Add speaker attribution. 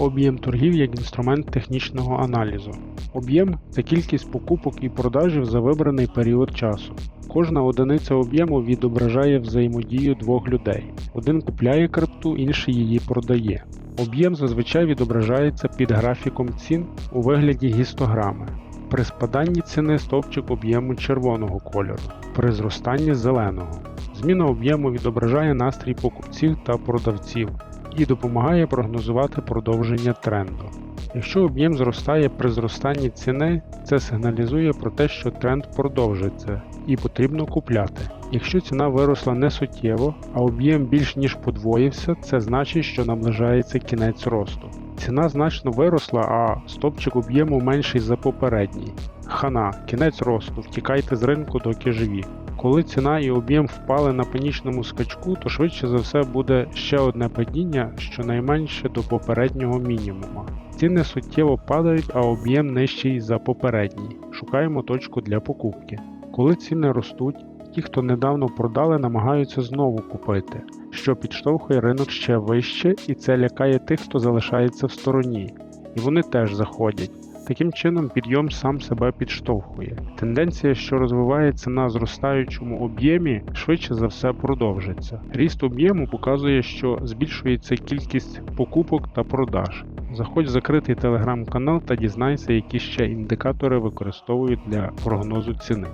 Speaker 1: Об'єм торгів як інструмент технічного аналізу. Об'єм це кількість покупок і продажів за вибраний період часу. Кожна одиниця об'єму відображає взаємодію двох людей. Один купляє крипту, інший її продає. Об'єм зазвичай відображається під графіком цін у вигляді гістограми. При спаданні ціни стовпчик об'єму червоного кольору, при зростанні зеленого. Зміна об'єму відображає настрій покупців та продавців і допомагає прогнозувати продовження тренду. Якщо об'єм зростає при зростанні ціни, це сигналізує про те, що тренд продовжиться і потрібно купляти. Якщо ціна виросла не суттєво, а об'єм більш ніж подвоївся, це значить, що наближається кінець росту. Ціна значно виросла, а стопчик об'єму менший за попередній. Хана, кінець росту, втікайте з ринку, доки живі. Коли ціна і об'єм впали на панічному скачку, то швидше за все буде ще одне падіння, щонайменше до попереднього мінімума. Ціни суттєво падають, а об'єм нижчий за попередній. Шукаємо точку для покупки. Коли ціни ростуть, ті, хто недавно продали, намагаються знову купити, що підштовхує ринок ще вище, і це лякає тих, хто залишається в стороні. І вони теж заходять. Таким чином, підйом сам себе підштовхує. Тенденція, що розвивається на зростаючому об'ємі, швидше за все продовжиться. Ріст об'єму показує, що збільшується кількість покупок та продаж. Заходь в закритий телеграм-канал та дізнайся, які ще індикатори використовують для прогнозу ціни.